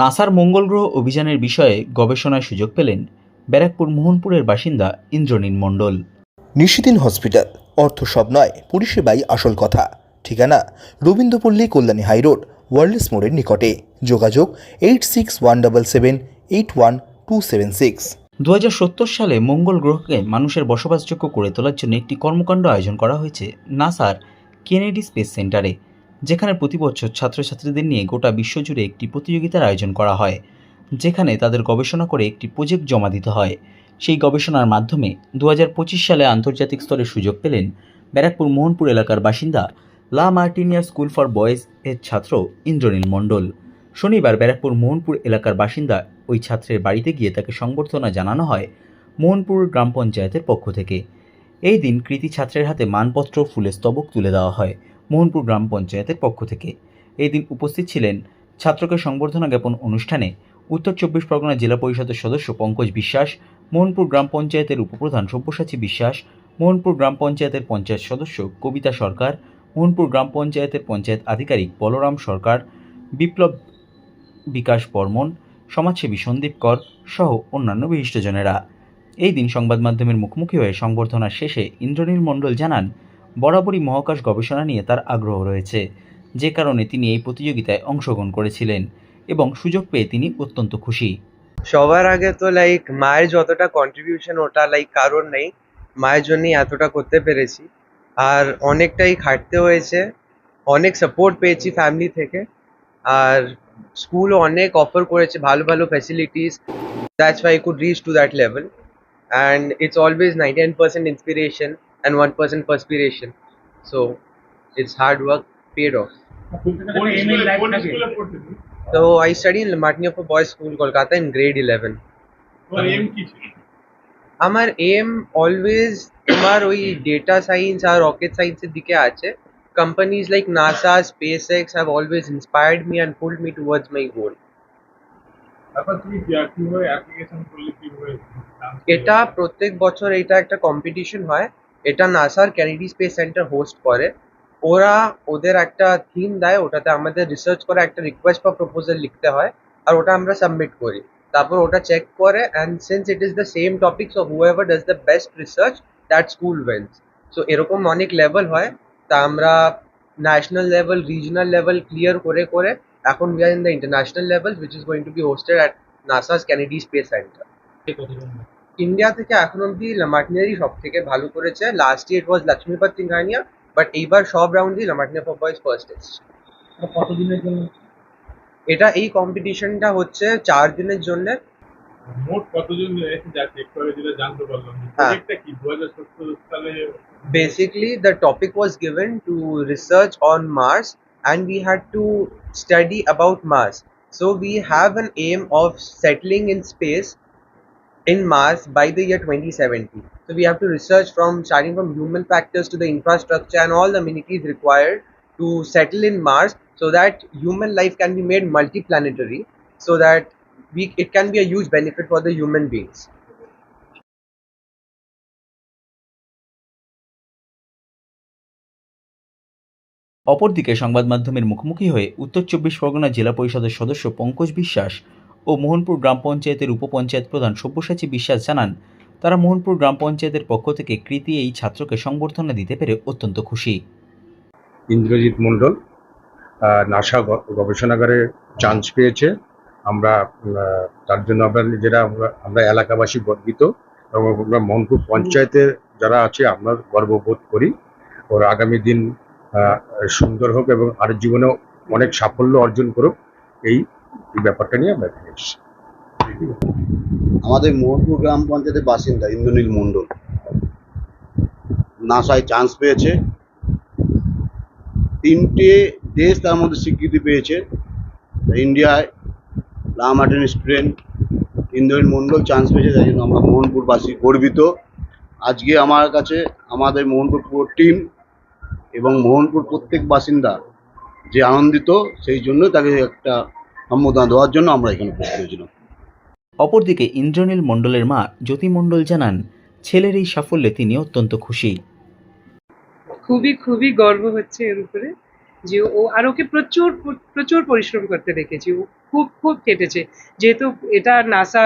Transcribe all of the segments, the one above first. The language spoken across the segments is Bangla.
নাসার মঙ্গল গ্রহ অভিযানের বিষয়ে গবেষণার সুযোগ পেলেন ব্যারাকপুর মোহনপুরের বাসিন্দা ইন্দ্রনীল মণ্ডল। নিশিদিন হসপিটাল অর্থ সব নয় পরিষেবাই আসল কথা। ঠিকানা রবীন্দ্রপল্লী কল্যাণী হাইরোড ওয়ার্ল্ডস মোড়ের নিকটে। যোগাযোগ eight six one double seven eight one two seven six. দু হাজার সত্তর সালে মঙ্গল গ্রহকে মানুষের বসবাসযোগ্য করে তোলার জন্য একটি কর্মকাণ্ড আয়োজন করা হয়েছে নাসার কেনেডি স্পেস সেন্টারে। যেখানে প্রতি বছর ছাত্রছাত্রীদের নিয়ে গোটা বিশ্বজুড়ে একটি প্রতিযোগিতার আয়োজন করা হয়, যেখানে তাদের গবেষণা করে একটি প্রজেক্ট জমা দিতে হয়। সেই গবেষণার মাধ্যমে দু হাজার পঁচিশ সালে আন্তর্জাতিক স্তরে সুযোগ পেলেন ব্যারাকপুর মোহনপুর এলাকার বাসিন্দা লা মার্টিনিয়া স্কুল ফর বয়েজ এর ছাত্র ইন্দ্রনীল মণ্ডল। শনিবার ব্যারাকপুর মোহনপুর এলাকার বাসিন্দা ওই ছাত্রের বাড়িতে গিয়ে তাকে সংবর্ধনা জানানো হয় মোহনপুর গ্রাম পঞ্চায়েতের পক্ষ থেকে। এই দিন কৃতি ছাত্রের হাতে মানপত্র ও ফুলের স্তবক তুলে দেওয়া হয়। মোহনপুর গ্রাম পঞ্চায়েতের পক্ষ থেকে। এই দিন উপস্থিত ছিলেন ছাত্রকে সংবর্ধনা জ্ঞাপন অনুষ্ঠানে উত্তর চব্বিশ পরগনা জেলা পরিষদের সদস্য পঙ্কজ বিশ্বাস, মোহনপুর গ্রাম পঞ্চায়েতের উপপ্রধান সব্যসাচী বিশ্বাস, মোহনপুর গ্রাম পঞ্চায়েতের পঞ্চায়েত সদস্য কবিতা সরকার, মোহনপুর গ্রাম পঞ্চায়েতের পঞ্চায়েত আধিকারিক বলরাম সরকার, বিপ্লব বিকাশ বর্মন, সমাজসেবী সন্দীপ কর সহ অন্যান্য বিশিষ্টজনেরা। এই দিন সংবাদ মাধ্যমের মুখোমুখি হয়ে সংবর্ধনার শেষে ইন্দ্রনীল মণ্ডল জানান বরাবরই মহাকাশ গবেষণা নিয়ে তার আগ্রহ রয়েছে। যে কারণে তিনি এই প্রতিযোগিতায় অংশগ্রহণ করেছিলেন এবং সুযোগ পেয়ে তিনি অত্যন্ত খুশি। সবার আগে তো লাইক মায়ের যতটা কন্ট্রিবিউশন ওটা লাইক কারোর নেই। মায়ের জন্যই এতটা করতে পেরেছি। আর অনেকটাই খাটতে হয়েছে। অনেক সাপোর্ট পেয়েছি ফ্যামিলি থেকে। আর স্কুল অনেক অফার করেছে, ভালো ভালো facilities that's why could reach to that level and it's always ninety nine percent inspiration And one percent perspiration so it's hard work paid off কোন স্কুলে কোন স্কুলে পড়তে তুমি? So I study in Martinia for Boys School, Kolkata in grade 11. তোমার এম কি ছিল আমার এম অলওয়েজ তোমার ওই ডেটা সায়েন্স আর রকেট সায়েন্সের দিকে আছে companies like NASA space X have always inspired me and pulled me towards my goal তারপর তুমি কি- কিভাবে অ্যাপ্লিকেশন করলে কিভাবে এটা প্রত্যেক বছর এটা একটা কম্পিটিশন হয় এটা নাসার ক্যানেডি স্পেস সেন্টার হোস্ট করে। ওরা ওদের একটা থিম দেয়, ওটাতে আমাদের রিসার্চ করে একটা রিকোয়েস্ট বা প্রপোজাল লিখতে হয়, আর ওটা আমরা সাবমিট করি। তারপর ওটা চেক করে and since it is the same topic so whoever does the best research that school wins so এরকম অনেক লেভেল হয়, তা আমরা national level regional level clear করে করে এখন we are in the international level which is going to be hosted at NASA's Kennedy space centre India থেকে এখন অব্দি লামার্টিনারই সব থেকে ভালো করেছে। Last year was Lakshmipat Singhania but এইবার সব রাউন্ডই লামার্টিনা ফর বয়েজ ফার্স্ট এসছে। কতদিনের জন্য? এটা এই কম্পিটিশনটা হচ্ছে চার দিনের জন্য। মোট কতজন এসে যাচ্ছে একটু আগে যেটা জানতে পারলাম। প্রজেক্টটা কি? দু হাজার সত্তর সালে basically the topic was given to research on mars and we had to study about mars. So we have an aim of settling in space in mars by the year 2070 so we have to research from starting from human factors to the infrastructure and all the amenities required to settle in mars so that human life can be made multiplanetary so that we it can be a huge benefit for the human beings অপরদিকে সংবাদ মাধ্যমের মুখোমুখি হয়ে উত্তর চব্বিশ পরগনা জেলা পরিষদের সদস্য পঙ্কজ বিশ্বাস ও মোহনপুর গ্রাম পঞ্চায়েতের উপপঞ্চায়েত প্রধান সব্যসাচী বিশ্বাস জানান, তারা মোহনপুর গ্রাম পঞ্চায়েতের পক্ষ থেকে কৃতি এই ছাত্রকে সংবর্ধনা দিতে পেরে অত্যন্ত খুশি। ইন্দ্রজিৎ মণ্ডল নাসা গবেষণাগারে চান্স পেয়েছে। আমরা তার জন্য আমরা নিজেরা আমরা এলাকাবাসী গর্বিত এবং আমরা মোহনপুর পঞ্চায়েতের যারা আছে, আমরা গর্ববোধ করি। ওর আগামী দিন সুন্দর হোক এবং আর জীবনে অনেক সাফল্য অর্জন করুক। এই এই ব্যাপারটা নিয়ে আমরা এখানে এসেছি। আমাদের মোহনপুর গ্রাম পঞ্চায়েতের বাসিন্দা ইন্দ্রনীল মণ্ডল। নাসায় চান্স পেয়েছে। তিনটে দেশ তার মধ্যে স্বীকৃতি পেয়েছে। ইন্ডিয়ায় লামার্টিন স্টুডেন্ট ইন্দ্রনীল মণ্ডল চান্স পেয়েছে তাই জন্য আমরা মোহনপুরবাসী গর্বিত। আজকে আমার কাছে আমাদের মোহনপুর পুরো টিম এবং মোহনপুর প্রত্যেক বাসিন্দা যে আনন্দিত, সেই জন্য তাকে একটা সম্বোধনা দেওয়ার জন্য আমরা এখানে উপস্থিত হয়েছিলাম। অপরদিকে ইন্দ্রনীল মণ্ডলের মা জ্যোতি মণ্ডল জানান ছেলের এই সাফল্যে তিনি অত্যন্ত খুশি। খুবই খুবই গর্ব হচ্ছে এর উপরে যে ও আর ওকে প্রচুর প্রচুর পরিশ্রম করতে দেখেছি। ও খুব খুব কেটেছে। যেহেতু এটা নাসা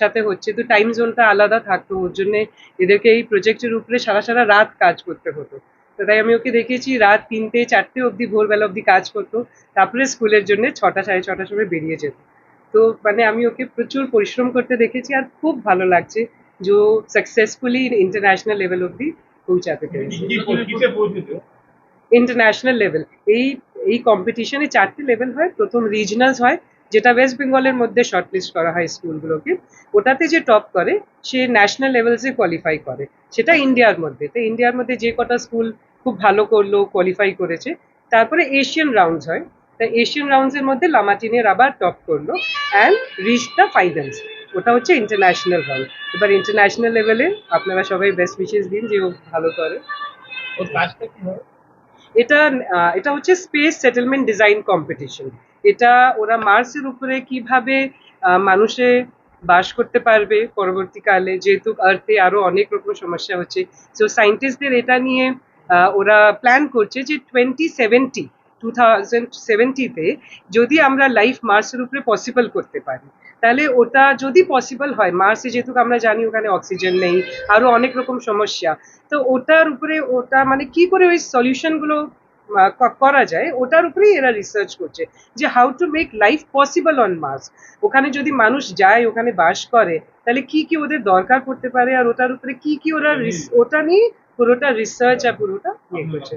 সাথে হচ্ছে তো টাইম জোনটা আলাদা থাকতো। ওর জন্য এদেরকে এই প্রজেক্টের উপরে সারা সারা রাত কাজ করতে হতো। তো তাই আমি ওকে দেখেছি রাত তিনটে চারটে অবধি ভোরবেলা অবধি কাজ করতো। তারপরে স্কুলের জন্য ছটা সাড়ে ছটার সময় বেরিয়ে যেত। তো মানে আমি ওকে প্রচুর পরিশ্রম করতে দেখেছি আর খুব ভালো লাগছে যে সাকসেসফুলি ইন্টারন্যাশনাল লেভেল অবধি পৌঁছাতে পেরেছে। ইন্টারন্যাশনাল লেভেল এই এই কম্পিটিশনে চারটে লেভেল হয় প্রথম রিজনালস হয় যেটা ওয়েস্ট বেঙ্গলের মধ্যে শর্টলিস্ট করা হয় স্কুলগুলোকে ওটাতে যে টপ করে সে ন্যাশনাল লেভেলসে কোয়ালিফাই করে। সেটা ইন্ডিয়ার মধ্যে। তো ইন্ডিয়ার মধ্যে যে কটা স্কুল খুব ভালো করল কোয়ালিফাই করেছে তারপরে এশিয়ান রাউন্ডস হয়। তা এশিয়ান রাউন্ডসের মধ্যে লামাটিনের আবার টপ করল অ্যান্ড রিচ দ্য ফাইনালস ওটা হচ্ছে ইন্টারন্যাশনাল রাউন্ড এবার ইন্টারন্যাশনাল লেভেলে আপনারা সবাই বেস্ট উইশেস দিন যে ও ভালো করে। ওর কাজটা কি হয় এটা এটা হচ্ছে স্পেস সেটেলমেন্ট ডিজাইন কম্পিটিশন এটা ওরা মার্সের উপরে কীভাবে মানুষে বাস করতে পারবে পরবর্তীকালে, যেহেতু আর্থে আরও অনেক রকম সমস্যা হচ্ছে। তো সায়েন্টিস্টদের এটা নিয়ে ওরা প্ল্যান করছে যে টোয়েন্টি সেভেন্টি টু থাউজেন্ড সেভেন্টিতে যদি আমরা লাইফ মার্সের উপরে পসিবল করতে পারি। তাহলে ওটা যদি পসিবল হয় মার্সে যেহেতু আমরা জানি ওখানে অক্সিজেন নেই, আরও অনেক রকম সমস্যা, তো ওটার উপরে ওটা মানে কি করে ওই সলিউশনগুলো করা যায় ওটার উপরেই এরা রিসার্চ করছে যে how to make life possible on Mars ওখানে যদি মানুষ যায় ওখানে বাস করে তাহলে কি কি ওদের দরকার পড়তে পারে আর ওটার উপরে কি কি ওরা ওটা নিয়ে পুরোটা রিসার্চ আর পুরোটা ইয়ে করছে।